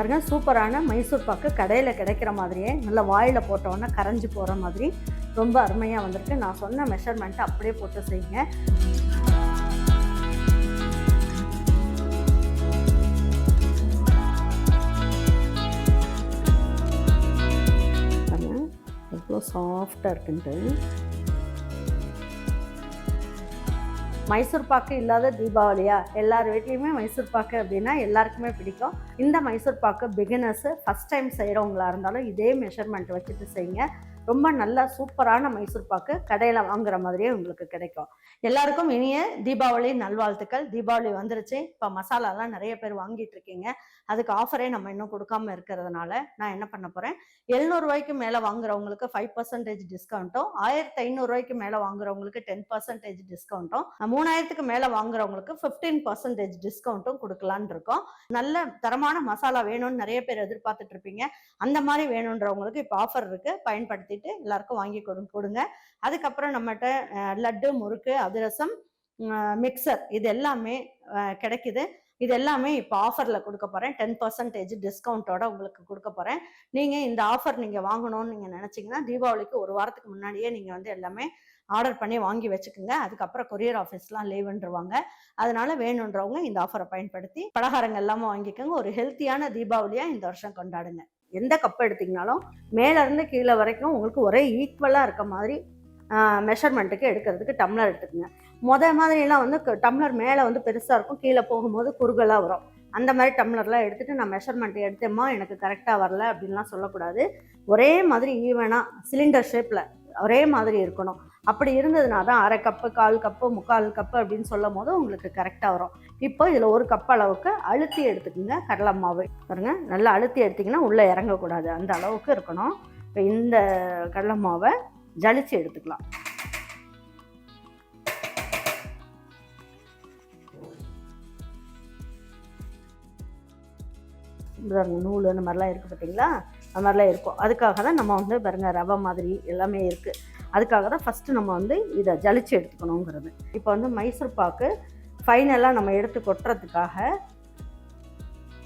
பாருங்க சூப்பரான மைசூர் பாக்கு கடையில் கிடைக்கிற மாதிரியே நல்லா வாயில் போட்டோன்னா கரைஞ்சி போகிற மாதிரி ரொம்ப அருமையாக வந்திருக்கு. நான் சொன்ன மெஷர்மெண்ட்டை அப்படியே போட்டு செய்யுங்க. பாருங்க எவ்வளோ சாஃப்டாக இருக்குன்ட்டு. மைசூர் பாக்கு இல்லாத தீபாவளியா? எல்லார் வீட்லேயுமே மைசூர் பாக்கு அப்படின்னா எல்லாருக்குமே பிடிக்கும். இந்த Mysore pak beginners first time செய்கிறவங்களா இருந்தாலும் இதே மெஷர்மெண்ட் வச்சுட்டு செய்யுங்க ரொம்ப நல்ல சூப்பரான மைசூர் பாக்கு கடையில் வாங்குற மாதிரியே உங்களுக்கு கிடைக்கும். எல்லாருக்கும் இனிய தீபாவளி நல்வாழ்த்துக்கள். தீபாவளி வந்துருச்சு. இப்போ மசாலாலாம் நிறைய பேர் வாங்கிட்டு இருக்கீங்க. அதுக்கு ஆஃபரே நம்ம இன்னும் கொடுக்காம இருக்கிறதுனால நான் என்ன பண்ண போகிறேன் எழுநூறுவாய்க்கு மேலே வாங்குறவங்களுக்கு ஃபைவ் பர்சன்டேஜ் டிஸ்கவுண்ட்டும் ஆயிரத்தி ஐநூறுரூவாய்க்கு மேலே வாங்குறவங்களுக்கு டென் பர்சன்டேஜ் டிஸ்கவுண்ட்டும் மூணாயிரத்துக்கு மேலே வாங்குறவங்களுக்கு ஃபிஃப்டீன் பர்சன்டேஜ் டிஸ்கவுண்ட்டும் கொடுக்கலான்னு இருக்கோம். நல்ல தரமான மசாலா வேணும்னு நிறைய பேர் எதிர்பார்த்துட்டு இருப்பீங்க. அந்த மாதிரி வேணுன்றவங்களுக்கு இப்போ ஆஃபர் இருக்கு. பயன்படுத்திட்டு எல்லாருக்கும் வாங்கி கொடுங்க. அதுக்கப்புறம் நம்மகிட்ட லட்டு முறுக்கு அதிரசம் மிக்சர் இது எல்லாமே கிடைக்குது. இது எல்லாமே இப்போ ஆஃபரில் கொடுக்க போகிறேன் டென் பர்சன்டேஜ் டிஸ்கவுண்ட்டோட உங்களுக்கு கொடுக்க போகிறேன் நீங்கள் இந்த ஆஃபர் நீங்கள் வாங்கணும்னு நீங்கள் நினச்சிங்கன்னா தீபாவளிக்கு ஒரு வாரத்துக்கு முன்னாடியே நீங்கள் வந்து எல்லாமே ஆர்டர் பண்ணி வாங்கி வச்சுக்கோங்க. அதுக்கப்புறம் கொரியர் ஆஃபீஸ்லாம் லீவுன்றவாங்க அதனால வேணுன்றவங்க இந்த ஆஃபரை பயன்படுத்தி பலகாரங்கள் எல்லாமே வாங்கிக்கோங்க. ஒரு ஹெல்த்தியான தீபாவளியாக இந்த வருஷம் கொண்டாடுங்க. எந்த கப் எடுத்தீங்கனாலும் மேலேருந்து கீழே வரைக்கும் உங்களுக்கு ஒரே ஈக்குவலாக இருக்க மாதிரி மெஷர்மெண்ட்டுக்கு எடுக்கிறதுக்கு டம்ளர் எடுத்துக்கோங்க. முத மாதிரிலாம் வந்து க- டம்ளர் மேலே வந்து பெருசாக இருக்கும். கீழே போகும்போது குறுகலாக வரும். அந்த மாதிரி டம்ளர்லாம் எடுத்துகிட்டு நான் மெஷர்மெண்ட் எடுத்தேம்மா எனக்கு கரெக்டாக வரல அப்படின்லாம் சொல்லக்கூடாது. ஒரே மாதிரி ஈவனாக சிலிண்டர் ஷேப்பில் ஒரே மாதிரி இருக்கணும். அப்படி இருந்ததுனா தான் அரை கப்பு கால் கப்பு முக்கால் கப்பு அப்படின்னு சொல்லும் போது உங்களுக்கு கரெக்டாக வரும். இப்போ இதில் ஒரு கப் அளவுக்கு அழுத்தி எடுத்துக்கோங்க கடலை மாவு. பாருங்க நல்லா அழுத்தி எடுத்திங்கன்னா உள்ளே இறங்கக்கூடாது. அந்த அளவுக்கு இருக்கணும். இப்போ இந்த கடலை மாவை ஜலிச்சு எடுத்துக்கலாம். பாருங்க நூல் அந்த மாதிரிலாம் இருக்குது பார்த்தீங்களா அந்த மாதிரிலாம் இருக்கும். அதுக்காக தான் நம்ம வந்து பாருங்க ரவை மாதிரி எல்லாமே இருக்குது அதுக்காக தான் ஃபஸ்ட்டு நம்ம வந்து இதை ஜலிச்சு எடுத்துக்கணுங்கிறது. இப்போ வந்து மைசூர் பாக்கு ஃபைனலாக நம்ம எடுத்து கொட்டுறதுக்காக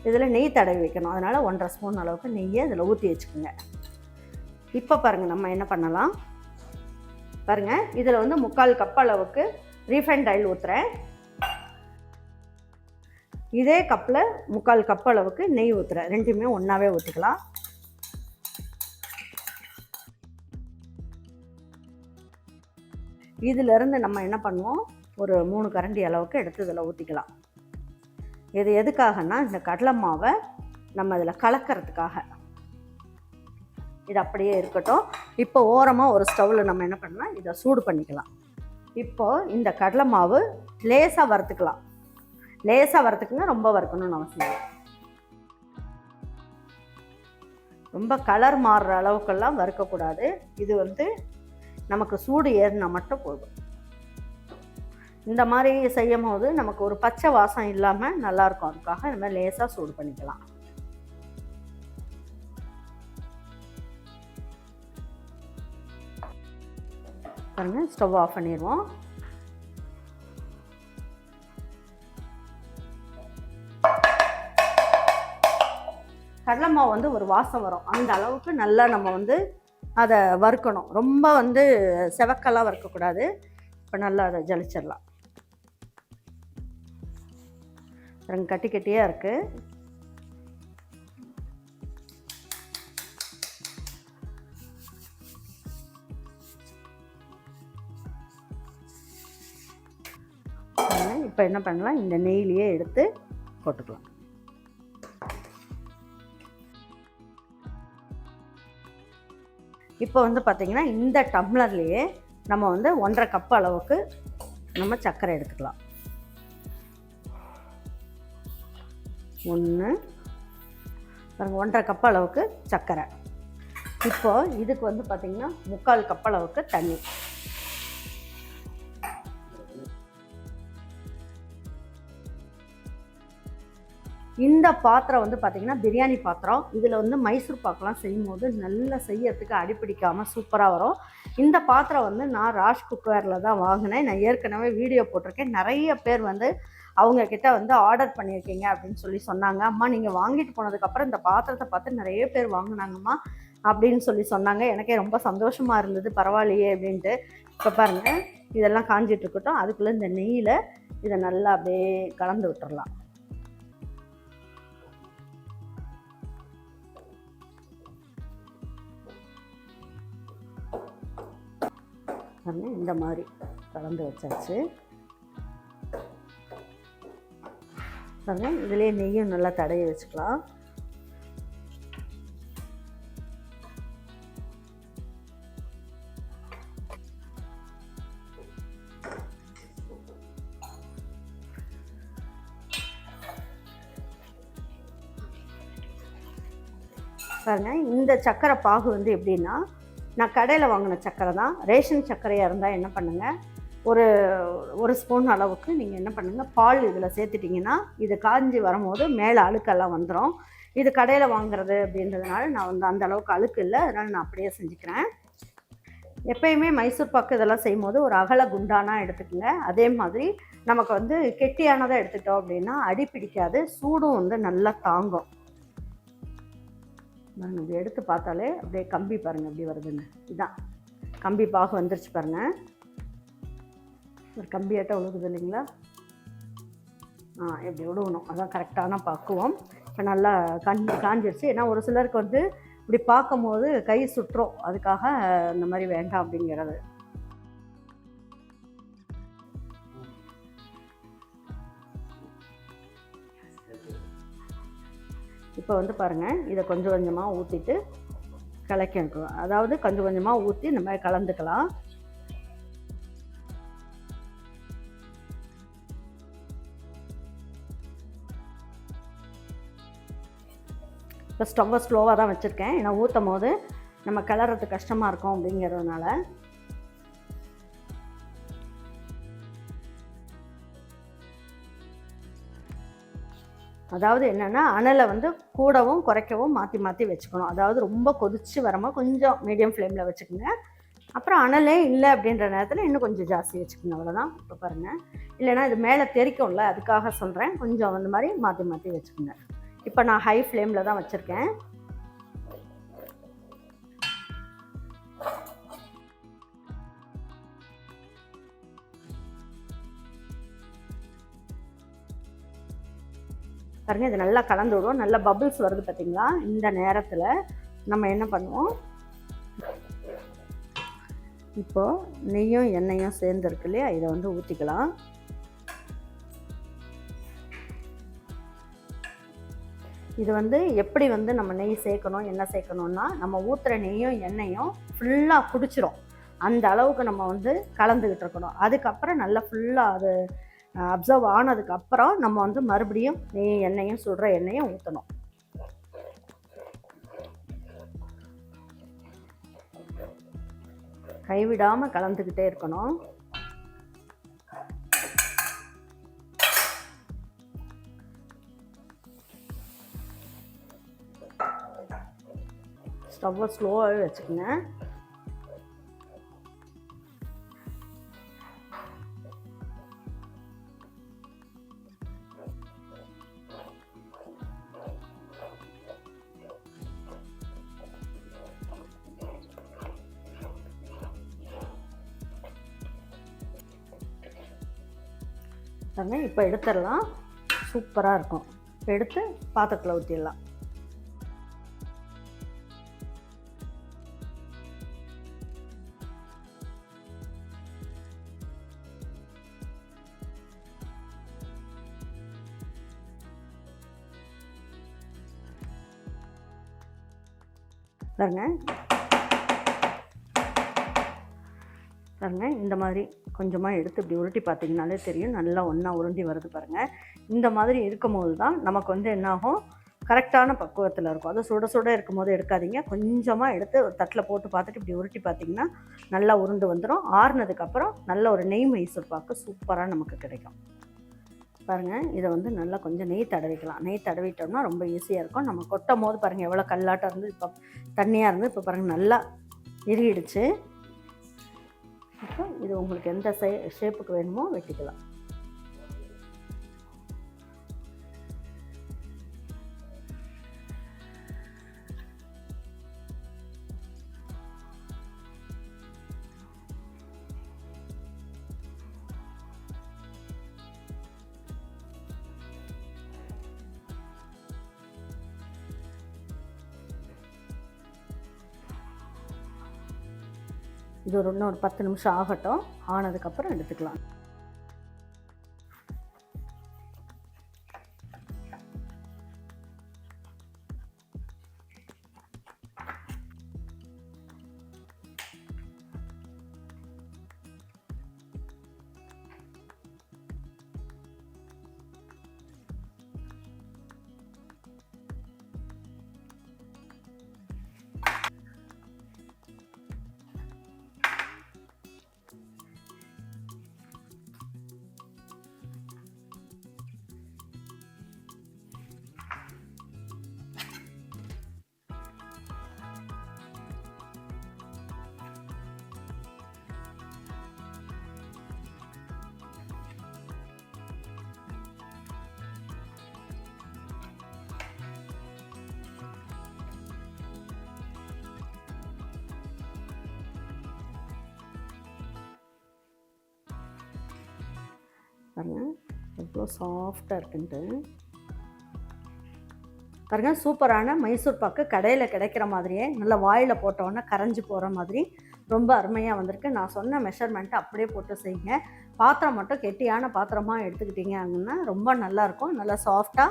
இதில் நெய் தடவி வைக்கணும். அதனால் ஒன்றரை ஸ்பூன் அளவுக்கு நெய்யை இதில் ஊற்றி வச்சுக்கோங்க. இப்போ பாருங்கள் நம்ம என்ன பண்ணலாம்? பாருங்கள் இதில் வந்து முக்கால் கப் அளவுக்கு ரீஃபைண்ட் ஆயில் ஊற்றுறேன் இதே கப்பில் முக்கால் கப் அளவுக்கு நெய் ஊற்றுறேன் ரெண்டுமே ஒன்றாவே ஊற்றிக்கலாம் இதிலிருந்து நம்ம என்ன பண்ணுவோம்? ஒரு மூணு கரண்டி அளவுக்கு எடுத்து இதில் ஊற்றிக்கலாம் இது எதுக்காகன்னா இந்த கடலை மாவை நம்ம இதில் கலக்கிறதுக்காக. இது அப்படியே இருக்கட்டும். இப்போ ஓரமாக ஒரு ஸ்டவ்வில் நம்ம என்ன பண்ணலாம்? இதை சூடு பண்ணிக்கலாம். இப்போது இந்த கடலை மாவு லேசாக வறுத்துக்கலாம். லேசாக வறுத்துக்குங்க ரொம்ப வறுக்கணும்னு அவசியம் இல்லை. ரொம்ப கலர் மாறுற அளவுக்கெல்லாம் வறுக்கக்கூடாது. இது வந்து நமக்கு சூடு ஏறினா மட்டும் போதும். இந்த மாதிரி செய்யும் போது நமக்கு ஒரு பச்சை வாசம் இல்லாமல் நல்லாயிருக்கும் அதுக்காக இந்த மாதிரி லேசாக சூடு பண்ணிக்கலாம். பாருங்கள் ஸ்டவ் ஆஃப் பண்ணிடுவோம் கடலை மாவு வந்து ஒரு வாசம் வரும். அந்த அளவுக்கு நல்லா நம்ம வந்து அதை வறுக்கணும். ரொம்ப வந்து செவக்கெல்லாம் வறுக்கக்கூடாது. இப்போ நல்லா அதை ஜலிச்சிடலாம். கட்டி கட்டியாக இருக்குது இப்போ என்ன பண்ணலாம்? இந்த நெய்லியே எடுத்து போட்டுக்கலாம். இப்போ வந்து பார்த்திங்கன்னா இந்த டம்ளர்லேயே நம்ம வந்து ஒன்றரை கப் அளவுக்கு நம்ம சர்க்கரை எடுத்துக்கலாம். ஒன்று பாருங்கள் ஒன்றரை கப் அளவுக்கு சர்க்கரை. இப்போது இதுக்கு வந்து பார்த்திங்கன்னா முக்கால் கப் அளவுக்கு தண்ணி. இந்த பாத்திரம் வந்து பார்த்திங்கன்னா பிரியாணி பாத்திரம். இதில் வந்து மைசூர் பாக்கெலாம் செய்யும்போது நல்லா செய்யறதுக்கு அடிப்பிடிக்காமல் சூப்பராக வரும். இந்த பாத்திரம் வந்து நான் ராஷ் குக்வேரில் தான் வாங்கினேன். நான் ஏற்கனவே வீடியோ போட்டிருக்கேன். நிறைய பேர் வந்து அவங்க கிட்ட வந்து ஆர்டர் பண்ணியிருக்கீங்க அப்படின்னு சொல்லி சொன்னாங்க. அம்மா நீங்கள் வாங்கிட்டு போனதுக்கப்புறம் இந்த பாத்திரத்தை பார்த்து நிறைய பேர் வாங்கினாங்கம்மா அப்படின்னு சொல்லி சொன்னாங்க. எனக்கே ரொம்ப சந்தோஷமாக இருந்தது. பரவாயில்லையே அப்படின்ட்டு. இப்போ பாருங்கள் இதெல்லாம் காஞ்சிட்டு இருக்கட்டும். அதுக்குள்ளே இந்த நெய்யில் இதை நல்லா அப்படியே கலந்து விட்டுறலாம். பாருங்க இந்த மாதிரி கலந்து வச்சாச்சு. பாருங்க இதுலேயே நெய்யும் நல்லா தடைய வச்சுக்கலாம். பாருங்க இந்த சக்கரை பாகு வந்து எப்படின்னா நான் கடையில் வாங்கின சக்கரை தான். ரேஷன் சர்க்கரையாக இருந்தால் என்ன பண்ணுங்கள் ஒரு ஒரு ஸ்பூன் அளவுக்கு நீங்கள் என்ன பண்ணுங்கள் பால் இதில் சேர்த்துட்டிங்கன்னா இது காஞ்சி வரும்போது மேலே அழுக்கெல்லாம் வந்துடும் இது கடையில் வாங்குறது அப்படின்றதுனால நான் வந்து அந்த அளவுக்கு அழுக்கு இல்லை. அதனால் நான் அப்படியே செஞ்சுக்கிறேன். எப்பயுமே மைசூர் பாக்கு இதெல்லாம் செய்யும்போது ஒரு அகல குண்டானாக எடுத்துக்கோங்க. அதே மாதிரி நமக்கு வந்து கெட்டியானதாக எடுத்துட்டோம் அப்படின்னா அடி பிடிக்காது. சூடும் வந்து நல்லா தாங்கும். பாருங்க இப்படி எடுத்து பார்த்தாலே அப்படியே கம்பி பாருங்கள் எப்படி வருதுன்னு. இதுதான் கம்பி பாகு வந்துருச்சு பாருங்க. ஒரு கம்பியாட்டம் உழுகுது இல்லைங்களா? ஆ இப்படி உழுகணும் அதான் கரெக்டான பக்குவம். இப்போ நல்லா காஞ்சி காஞ்சிருச்சு. ஏன்னா ஒரு சிலருக்கு வந்து இப்படி பார்க்கும்போது கை சுற்றும். அதுக்காக இந்த மாதிரி வேண்டாம் அப்படிங்கிறது. இப்போ வந்து பாருங்கள் இதை கொஞ்சம் கொஞ்சமாக ஊற்றிட்டு கலக்கி வைக்கணும் அதாவது கொஞ்சம் கொஞ்சமாக ஊற்றி இந்த மாதிரி கலந்துக்கலாம். இப்போ ரொம்ப ஸ்லோவாக தான் வச்சுருக்கேன். ஏன்னா ஊற்றும் போது நம்ம கிளறது கஷ்டமாக இருக்கும் அப்படிங்கிறதுனால. அதாவது என்னென்னா அனலை வந்து கூடவும் குறைக்கவும் மாற்றி மாற்றி வச்சுக்கணும். அதாவது ரொம்ப கொதிச்சு வரமா கொஞ்சம் மீடியம் ஃப்ளேமில் வச்சுக்கோங்க. அப்புறம் அனலே இல்லை அப்படின்ற நேரத்தில் இன்னும் கொஞ்சம் ஜாஸ்தி வச்சுக்கோங்க. அவ்வளோதான் இப்போ பாருங்கள் இல்லைன்னா இது மேலே தெரிக்கும்ல அதுக்காக சொல்கிறேன் கொஞ்சம் அந்த மாதிரி மாற்றி மாற்றி வச்சுக்கோங்க. இப்போ நான் ஹை ஃப்ளேமில் தான் வச்சுருக்கேன். பாருங்கள் இது நல்லா கலந்து விடுவோம் நல்லா பபிள்ஸ் வருது பார்த்திங்களா இந்த நேரத்தில் நம்ம என்ன பண்ணுவோம்? இப்போது நெய்யும் எண்ணெயும் சேர்ந்துருக்கு இல்லையா? இதை வந்து ஊற்றிக்கலாம் இது வந்து எப்படி வந்து நம்ம நெய் சேர்க்கணும் என்ன சேர்க்கணும்னா நம்ம ஊற்றுற நெய்யும் எண்ணெயும் ஃபுல்லாக குடிச்சிரும். அந்த அளவுக்கு நம்ம வந்து கலந்துக்கிட்டு இருக்கணும். அதுக்கப்புறம் நல்லா ஃபுல்லாக அது அப்சர்வ் ஆனதுக்கப்புறம் நம்ம வந்து மறுபடியும் நெய் எண்ணெயும் சுடுற எண்ணெயும் ஊற்றணும் கைவிடாமல் கலந்துக்கிட்டே இருக்கணும். ஸ்டவ்வை ஸ்லோவாகவே வச்சுக்கோங்க. பாருங்க இப்போ எடுத்துடலாம். சூப்பராக இருக்கும். எடுத்து பாத்திரத்தில் ஊற்றிடலாம் பாருங்க பாருங்கள் இந்த மாதிரி கொஞ்சமாக எடுத்து இப்படி உருட்டி பார்த்தீங்கனாலே தெரியும். நல்லா ஒன்றா உருண்டி வருது பாருங்கள் இந்த மாதிரி இருக்கும்போது தான் நமக்கு வந்து என்னாகும்? கரெக்டான பக்குவத்தில் இருக்கும். அது சுட சுட இருக்கும் போது எடுக்காதீங்க. கொஞ்சமாக எடுத்து ஒரு தட்டில் போட்டு பார்த்துட்டு இப்படி உருட்டி பார்த்தீங்கன்னா நல்லா உருண்டு வந்துடும் ஆறுனதுக்கப்புறம் நல்ல ஒரு நெய் மைசூர் பாக்கு சூப்பராக நமக்கு கிடைக்கும். பாருங்கள் இதை வந்து நல்லா கொஞ்சம் நெய் தடவிக்கலாம். நெய் தடவிட்டோம்னா ரொம்ப ஈஸியாக இருக்கும். நம்ம கொட்டும் போது பாருங்கள் எவ்வளோ கல்லாட்டம் இருந்து இப்போ தண்ணியாக இருந்து இப்போ பாருங்கள் நல்லா இறுகிடுச்சு. இப்போ இது உங்களுக்கு எந்த ஷே ஷேப்புக்கு வேணுமோ வெட்டிக்கலாம். இது ஒரு இன்னும் ஒரு பத்து நிமிஷம் ஆகட்டும். ஆனதுக்கப்புறம் எடுத்துக்கலாம். பாருங்கள் எவ்வளோ சாஃப்டாக இருக்குன்ட்டு. பாருங்க சூப்பரான மைசூர் பாக்கு கடையில் கிடைக்கிற மாதிரியே நல்லா வாயில் போட்டோன்னே கரைஞ்சி போகிற மாதிரி ரொம்ப அருமையாக வந்திருக்கு. நான் சொன்ன மெஷர்மெண்ட்டை அப்படியே போட்டு செய்யுங்க. பாத்திரம் மட்டும் கெட்டியான பாத்திரமாக எடுத்துக்கிட்டீங்க அப்படின்னா ரொம்ப நல்லாயிருக்கும் நல்லா சாஃப்டாக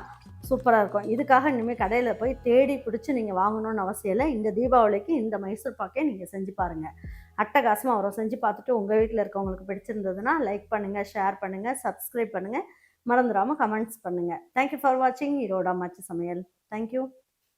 சூப்பராக இருக்கும். இதுக்காக இனிமேல் கடையில் போய் தேடி பிடிச்சி நீங்கள் வாங்கணும்னு அவசியம் இல்லை. இந்த தீபாவளிக்கு இந்த மைசூர் பாக்கே நீங்கள் செஞ்சு பாருங்கள் அட்டகாசமாக வரும் செஞ்சு பார்த்துட்டு உங்கள் வீட்டில் இருக்கவங்களுக்கு பிடிச்சிருந்ததுன்னா லைக் பண்ணுங்கள் ஷேர் பண்ணுங்கள் சப்ஸ்கிரைப் பண்ணுங்கள் மறந்துடாமல் கமெண்ட்ஸ் பண்ணுங்கள் தேங்க்யூ ஃபார் வாட்சிங் ஈரோட மாச்சு சமையல். தேங்க்யூ